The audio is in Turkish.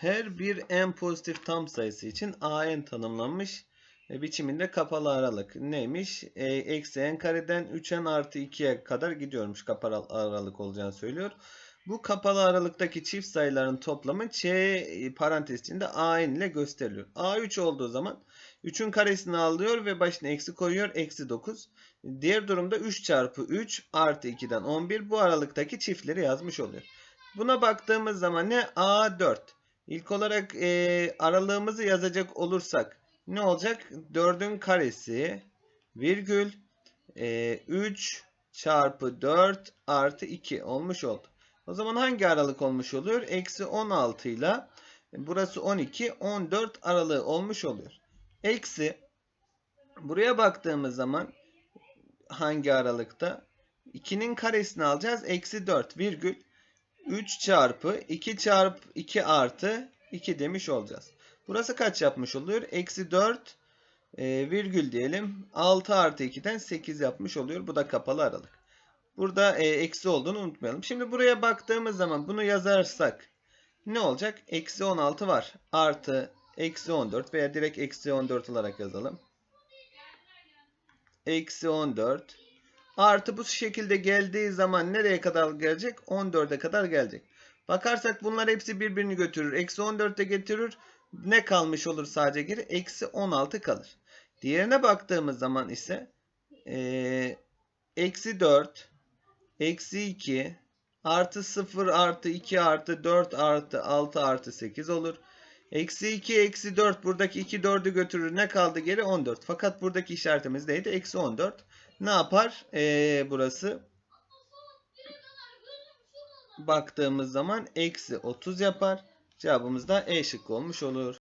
Her bir en pozitif tam sayısı için an tanımlanmış e, biçiminde kapalı aralık. Neymiş? E, eksi n kareden 3n artı 2'ye kadar gidiyormuş kapalı aralık olacağını söylüyor. Bu kapalı aralıktaki çift sayıların toplamı ç e, parantez içinde an ile gösteriliyor. a3 olduğu zaman 3'ün karesini alıyor ve başına eksi koyuyor. Eksi 9. Diğer durumda 3 çarpı 3 artı 2'den 11 bu aralıktaki çiftleri yazmış oluyor. Buna baktığımız zaman ne? A4. İlk olarak e, aralığımızı yazacak olursak ne olacak? 4'ün karesi virgül e, 3 çarpı 4 artı 2 olmuş oldu. O zaman hangi aralık olmuş oluyor? Eksi 16 ile burası 12, 14 aralığı olmuş oluyor. Eksi buraya baktığımız zaman hangi aralıkta? 2'nin karesini alacağız. Eksi 4 virgül 3 çarpı 2 çarpı 2 artı 2 demiş olacağız. Burası kaç yapmış oluyor? Eksi 4 e, virgül diyelim. 6 artı 2'den 8 yapmış oluyor. Bu da kapalı aralık. Burada e, eksi olduğunu unutmayalım. Şimdi buraya baktığımız zaman bunu yazarsak ne olacak? Eksi 16 var. Artı eksi 14 veya direkt eksi 14 olarak yazalım. Eksi 14 Artı bu şekilde geldiği zaman nereye kadar gelecek? 14'e kadar gelecek. Bakarsak bunlar hepsi birbirini götürür. Eksi 14'e getirir. Ne kalmış olur sadece geri? Eksi 16 kalır. Diğerine baktığımız zaman ise ee, eksi 4 eksi 2 artı 0 artı 2 artı 4 artı 6 artı 8 olur. Eksi 2 eksi 4 buradaki 2 4'ü götürür. Ne kaldı geri? 14. Fakat buradaki işaretimiz neydi? Eksi 14 ne yapar? Ee, burası baktığımız zaman eksi 30 yapar. Cevabımız da E şıkkı olmuş olur.